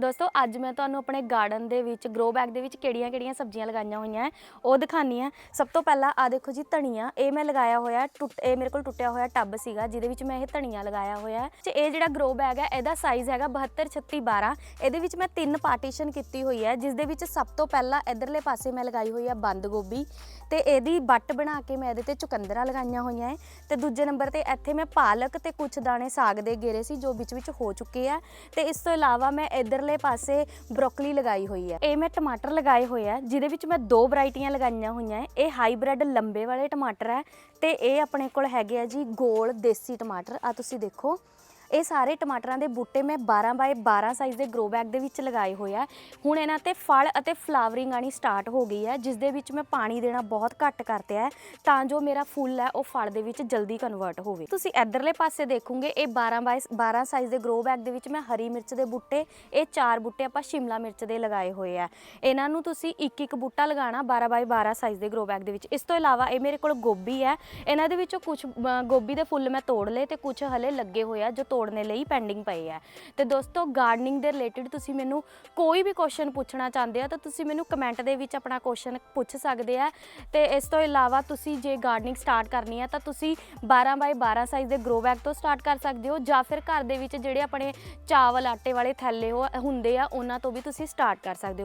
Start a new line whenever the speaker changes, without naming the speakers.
ਦੋਸਤੋ, ਅੱਜ ਮੈਂ ਤੁਹਾਨੂੰ ਆਪਣੇ ਗਾਰਡਨ ਦੇ ਵਿੱਚ ਗਰੋ ਬੈਗ ਦੇ ਵਿੱਚ ਕਿਹੜੀਆਂ-ਕਿਹੜੀਆਂ ਸਬਜ਼ੀਆਂ ਲਗਾਈਆਂ ਹੋਈਆਂ ਹੈ ਉਹ ਦਿਖਾਣੀ ਹੈ ਸਭ ਤੋਂ ਪਹਿਲਾਂ ਆ ਦੇਖੋ ਜੀ, ਧਨੀਆ। ਇਹ ਮੈਂ ਲਗਾਇਆ ਹੋਇਆ, ਟੁੱਟ ਇਹ ਮੇਰੇ ਕੋਲ ਟੁੱਟਿਆ ਹੋਇਆ ਟੱਬ ਸੀਗਾ, ਜਿਹਦੇ ਵਿੱਚ ਮੈਂ ਇਹ ਧਨੀਆ ਲਗਾਇਆ ਹੋਇਆ ਹੈ ਤੇ ਇਹ ਜਿਹੜਾ ਗਰੋ ਬੈਗ ਹੈ ਇਹਦਾ ਸਾਈਜ਼ ਹੈਗਾ 72 36 12 ਇਹਦੇ ਵਿੱਚ ਮੈਂ ਤਿੰਨ ਪਾਰਟੀਸ਼ਨ ਕੀਤੀ ਹੋਈ ਹੈ ਜਿਸ ਦੇ ਵਿੱਚ ਸਭ ਤੋਂ ਪਹਿਲਾਂ ਇਧਰਲੇ ਪਾਸੇ ਮੈਂ ਲਗਾਈ ਹੋਈ ਹੈ ਬੰਦ ਗੋਭੀ। ਤੇ ਇਹਦੀ ਬੱਟ ਬਣਾ ਕੇ ਮੈਂ ਇਹਦੇ ਤੇ ਚੁਕੰਦਰਾਂ ਲਗਾਈਆਂ ਹੋਈਆਂ ਹੈ ਤੇ ਦੂਜੇ ਨੰਬਰ ਤੇ ਇੱਥੇ ਮੈਂ ਪਾਲਕ ਤੇ ਕੁਝ ਦਾਣੇ ਸਾਗ ਦੇ ਗੇਰੇ ਸੀ, ਜੋ ਵਿੱਚ ਵਿੱਚ ਹੋ ਚੁੱਕੇ ਆ। ਤੇ ਇਸ ਤੋਂ ਇਲਾਵਾ ਮੈਂ ਇਧਰਲੇ ਪਾਸੇ ਬਰੋਕਲੀ ਲਗਾਈ ਹੋਈ ਹੈ। ਇਹ ਮੈਂ ਟਮਾਟਰ ਲਗਾਏ ਹੋਏ ਆ, ਜਿਹਦੇ ਵਿੱਚ ਮੈਂ ਦੋ ਵੈਰਾਈਟੀਆਂ ਲਗਾਈਆਂ ਹੋਈਆਂ ਹੈ ਇਹ ਹਾਈਬ੍ਰਿਡ ਲੰਬੇ ਵਾਲੇ ਟਮਾਟਰ ਹੈ ਤੇ ਇਹ ਆਪਣੇ ਕੋਲ ਹੈਗੇ ਆ ਜੀ ਗੋਲ ਦੇਸੀ ਟਮਾਟਰ। ਆ ਤੁਸੀਂ ਦੇਖੋ ਇਹ ਸਾਰੇ ਟਮਾਟਰਾਂ ਦੇ ਬੂਟੇ ਮੈਂ 12 ਬਾਏ 12 ਸਾਈਜ਼ ਦੇ ਗਰੋ ਬੈਗ ਦੇ ਵਿੱਚ ਲਗਾਏ ਹੋਏ ਆ। ਹੁਣ ਇਹਨਾਂ ਤੇ ਫਲ ਅਤੇ ਫਲਾਵਰਿੰਗ ਆਣੀ ਸਟਾਰਟ ਹੋ ਗਈ ਹੈ ਜਿਸ ਦੇ ਵਿੱਚ ਮੈਂ ਪਾਣੀ ਦੇਣਾ ਬਹੁਤ ਘੱਟ ਕਰਤਿਆ ਹੈ ਤਾਂ ਜੋ ਮੇਰਾ ਫੁੱਲ ਹੈ, ਉਹ ਫਲ ਦੇ ਵਿੱਚ ਜਲਦੀ ਕਨਵਰਟ ਹੋਵੇ। ਤੁਸੀਂ ਇਧਰਲੇ ਪਾਸੇ ਦੇਖੋਗੇ, ਇਹ 12 ਬਾਏ 12 ਸਾਈਜ਼ ਦੇ ਗਰੋ ਬੈਗ ਦੇ ਵਿੱਚ ਮੈਂ ਹਰੀ ਮਿਰਚ ਦੇ ਬੂਟੇ, ਇਹ ਚਾਰ ਬੂਟੇ ਆਪਾਂ ਸ਼ਿਮਲਾ ਮਿਰਚ ਦੇ ਲਗਾਏ ਹੋਏ ਆ। ਇਹਨਾਂ ਨੂੰ ਤੁਸੀਂ ਇੱਕ ਇੱਕ ਬੂਟਾ ਲਗਾਉਣਾ 12 ਬਾਏ 12 ਸਾਈਜ਼ ਦੇ ਗਰੋ ਬੈਗ ਦੇ ਵਿੱਚ। ਇਸ ਤੋਂ ਇਲਾਵਾ ਇਹ ਮੇਰੇ ਕੋਲ ਗੋਭੀ ਹੈ। ਇਹਨਾਂ ਦੇ ਵਿੱਚੋਂ ਕੁਝ ਗੋਭੀ ਦੇ ਫੁੱਲ ਮੈਂ ਤੋੜ ਲਏ ਤੇ ਕੁਝ ਹਲੇ ਲੱਗੇ ਹੋਏ ਆ, ਜੋ ਤੋੜ ਤੋੜਨੇ ਲਈ ਪੈਂਡਿੰਗ ਪਏ ਆ। ਤੇ ਦੋਸਤੋ ਗਾਰਡਨਿੰਗ ਦੇ ਰਿਲੇਟਡ ਤੁਸੀਂ ਮੈਨੂੰ ਕੋਈ ਵੀ ਕੁਐਸਚਨ ਪੁੱਛਣਾ ਚਾਹੁੰਦੇ ਆ ਤਾਂ ਤੁਸੀਂ ਮੈਨੂੰ ਕਮੈਂਟ ਦੇ ਵਿੱਚ ਆਪਣਾ ਕੁਐਸਚਨ ਪੁੱਛ ਸਕਦੇ ਆ। ਤੇ ਇਸ ਤੋਂ ਇਲਾਵਾ ਤੁਸੀਂ ਜੇ ਗਾਰਡਨਿੰਗ ਸਟਾਰਟ ਕਰਨੀ ਆ ਤਾਂ ਤੁਸੀਂ 12 ਬਾਈ 12 ਸਾਈਜ਼ ਦੇ ਗਰੋ ਬੈਗ ਤੋਂ ਸਟਾਰਟ ਕਰ ਸਕਦੇ ਹੋ ਜਾਂ ਫਿਰ ਘਰ ਦੇ ਵਿੱਚ ਜਿਹੜੇ ਆਪਣੇ ਚਾਵਲ ਆਟੇ ਵਾਲੇ ਥੈਲੇ ਹੋ ਹੁੰਦੇ ਆ, ਉਹਨਾਂ ਤੋਂ ਵੀ ਤੁਸੀਂ ਸਟਾਰਟ ਕਰ ਸਕਦੇ ਹੋ।